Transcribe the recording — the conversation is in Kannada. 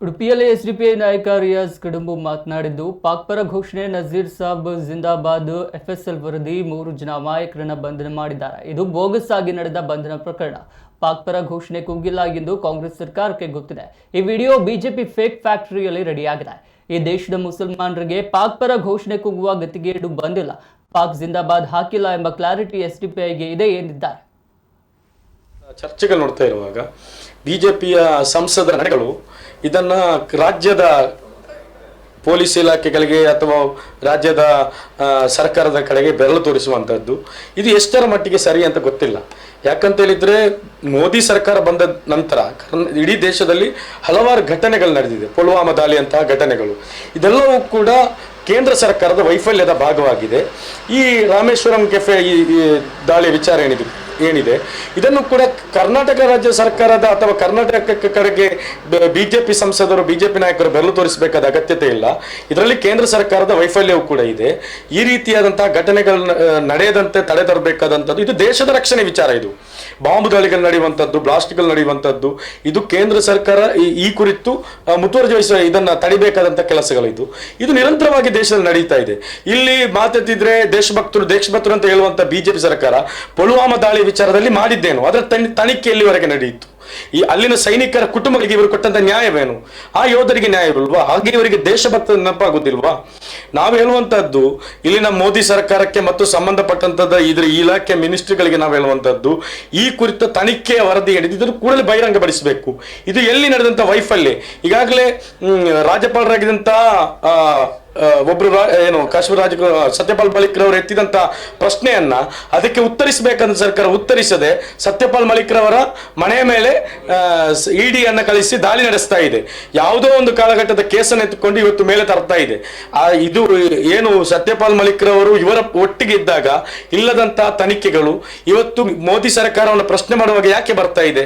ಉಡುಪಿಯಲ್ಲಿ ಎಸ್ಡಿಪಿಐ ನಾಯಕ ರಿಯಾಜ್ ಕಡುಂಬು ಮಾತನಾಡಿದ್ದು ಪಾಕ್ ಪರ ಘೋಷಣೆ ನಜೀರ್ ಸಾಬ್ ಜಿಂದಾಬಾದ್ ಎಫ್ಎಸ್ಎಲ್ ವರದಿ ಮೂರು ಜನ ಅಮಾಯಕರನ್ನ ಬಂಧನ ಮಾಡಿದ್ದಾರೆ. ಇದು ಬೋಗಸ್ ಆಗಿ ನಡೆದ ಬಂಧನ ಪ್ರಕರಣ. ಪಾಕ್ ಪರ ಘೋಷಣೆ ಕುಗ್ಗಿಲ್ಲ ಎಂದು ಕಾಂಗ್ರೆಸ್ ಸರ್ಕಾರಕ್ಕೆ ಗೊತ್ತಿದೆ. ಈ ವಿಡಿಯೋ ಬಿಜೆಪಿ ಫೇಕ್ ಫ್ಯಾಕ್ಟರಿಯಲ್ಲಿ ರೆಡಿಯಾಗಿದೆ. ಈ ದೇಶದ ಮುಸಲ್ಮಾನರಿಗೆ ಪಾಕ್ ಪರ ಘೋಷಣೆ ಕುಗ್ಗುವ ಗತಿಗೇಡು ಬಂದಿಲ್ಲ. ಪಾಕ್ ಜಿಂದಾಬಾದ್ ಹಾಕಿಲ್ಲ ಎಂಬ ಕ್ಲಾರಿಟಿ ಎಸ್ ಡಿಪಿ ಐಗೆ ಇದೆ ಎಂದಿದ್ದಾರೆ. ಚರ್ಚೆಗಳು ನೋಡ್ತಾ ಇರುವಾಗ ಬಿಜೆಪಿಯ ಸಂಸದ ನಡೆಗಳು ಇದನ್ನ ರಾಜ್ಯದ ಪೊಲೀಸ್ ಇಲಾಖೆಗಳಿಗೆ ಅಥವಾ ರಾಜ್ಯದ ಸರ್ಕಾರದ ಕಡೆಗೆ ಬೆರಳು ತೋರಿಸುವಂಥದ್ದು ಇದು ಎಷ್ಟರ ಮಟ್ಟಿಗೆ ಸರಿ ಅಂತ ಗೊತ್ತಿಲ್ಲ. ಯಾಕಂತ ಹೇಳಿದ್ರೆ, ಮೋದಿ ಸರ್ಕಾರ ಬಂದ ನಂತರ ಇಡೀ ದೇಶದಲ್ಲಿ ಹಲವಾರು ಘಟನೆಗಳು ನಡೆದಿದೆ. ಪುಲ್ವಾಮಾ ದಾಳಿ ಅಂತಹ ಘಟನೆಗಳು. ಇದೆಲ್ಲವೂ ಕೂಡ ಕೇಂದ್ರ ಸರ್ಕಾರದ ವೈಫಲ್ಯದ ಭಾಗವಾಗಿದೆ. ಈ ರಾಮೇಶ್ವರಂ ಕೆಫೆ ಈ ದಾಳಿ ವಿಚಾರ ಏನಿದೆ? ಏನಿದೆ. ಇದನ್ನು ಕೂಡ ಕರ್ನಾಟಕ ರಾಜ್ಯ ಸರ್ಕಾರದ ಅಥವಾ ಕರ್ನಾಟಕ ಕಡೆಗೆ ಬಿಜೆಪಿ ಸಂಸದರು, ಬಿಜೆಪಿ ನಾಯಕರು ಬೆರಳು ತೋರಿಸಬೇಕಾದ ಅಗತ್ಯತೆ ಇಲ್ಲ. ಇದರಲ್ಲಿ ಕೇಂದ್ರ ಸರ್ಕಾರದ ವೈಫಲ್ಯವೂ ಕೂಡ ಇದೆ. ಈ ರೀತಿಯಾದಂತಹ ಘಟನೆಗಳನ್ನ ನಡೆಯದಂತೆ ತಡೆ ತರಬೇಕಾದಂಥದ್ದು, ಇದು ದೇಶದ ರಕ್ಷಣೆ ವಿಚಾರ ಇದು. ಬಾಂಬ್ ದಾಳಿಗಳು ನಡೆಯುವಂಥದ್ದು, ಬ್ಲಾಸ್ಟ್ಗಳು ನಡೆಯುವಂಥದ್ದು, ಇದು ಕೇಂದ್ರ ಸರ್ಕಾರ ಈ- ಕುರಿತು ಮುತುವರ್ಜಿ ವಹಿಸುವ ಇದನ್ನ ತಡಿಬೇಕಾದಂಥ ಕೆಲಸಗಳು ಇದು ಇದು ನಿರಂತರವಾಗಿ ದೇಶದಲ್ಲಿ ನಡೀತಾ ಇದೆ. ಇಲ್ಲಿ ಮಾತೆತ್ತಿದ್ರೆ ದೇಶಭಕ್ತರು ದೇಶಭಕ್ತರು ಅಂತ ಹೇಳುವಂತ ಬಿಜೆಪಿ ಸರ್ಕಾರ ಪುಲ್ವಾಮಾ ದಾಳಿ ವಿಚಾರದಲ್ಲಿ ಮಾಡಿದ್ದೇನು. ಅದರ ತನಿ- ತನಿಖೆ ಎಲ್ಲಿವರೆಗೆ ನಡೆಯಿತು? ಈ ಅಲ್ಲಿನ ಸೈನಿಕರ ಕುಟುಂಬಗಳಿಗೆ ಇವರು ಕೊಟ್ಟಂತ ನ್ಯಾಯವೇನು? ಆ ಯೋಧರಿಗೆ ನ್ಯಾಯ ಇರಲ್ವಾ? ಹಾಗೆ ಇವರಿಗೆ ದೇಶಭಕ್ತ ನೆನಪಾಗುದಿಲ್ವಾ? ನಾವು ಹೇಳುವಂತದ್ದು ಇಲ್ಲಿನ ಮೋದಿ ಸರ್ಕಾರಕ್ಕೆ ಮತ್ತು ಸಂಬಂಧಪಟ್ಟಂತದ ಇದ್ರ ಇಲಾಖೆ ಮಿನಿಸ್ಟ್ರಿಗಳಿಗೆ ನಾವು ಹೇಳುವಂತದ್ದು ಈ ಕುರಿತ ತನಿಖೆಯ ವರದಿ ಹಿಡಿದಿದ್ದರೂ ಕೂಡಲೇ ಬಹಿರಂಗಪಡಿಸಬೇಕು. ಇದು ಎಲ್ಲಿ ನಡೆದಂತ ವೈಫಲ್ಯ? ಈಗಾಗಲೇ ಹ್ಮ್, ರಾಜ್ಯಪಾಲರಾಗಿದ್ದಂತ ಆ, ಆ, ಒಬ್ರು ಏನು, ಕಾಶ್ಮೀರ ರಾಜ ಸತ್ಯಪಾಲ್ ಮಲಿಕ್ ರವರು ಎತ್ತಿದಂತ ಪ್ರಶ್ನೆಯನ್ನ ಅದಕ್ಕೆ ಉತ್ತರಿಸಬೇಕಂತ ಸರ್ಕಾರ ಉತ್ತರಿಸದೆ ಸತ್ಯಪಾಲ್ ಮಲಿಕ್ ರವರ ಮನೆಯ ಮೇಲೆ ಇಡಿ ಅನ್ನ ಕಳಿಸಿ ದಾಳಿ ನಡೆಸ್ತಾ ಇದೆ. ಯಾವುದೋ ಒಂದು ಕಾಲಘಟ್ಟದ ಕೇಸನ್ನು ಎತ್ತುಕೊಂಡು ಇವತ್ತು ಮೇಲೆ ತರ್ತಾ ಇದೆ. ಆ, ಇದು ಏನು ಸತ್ಯಪಾಲ್ ಮಲಿಕ್ ರವರು ಇವರ ಒಟ್ಟಿಗೆ ಇದ್ದಾಗ ಇಲ್ಲದಂತಹ ತನಿಖೆಗಳು, ಇವತ್ತು ಮೋದಿ ಸರ್ಕಾರವನ್ನು ಪ್ರಶ್ನೆ ಮಾಡುವಾಗ ಯಾಕೆ ಬರ್ತಾ ಇದೆ?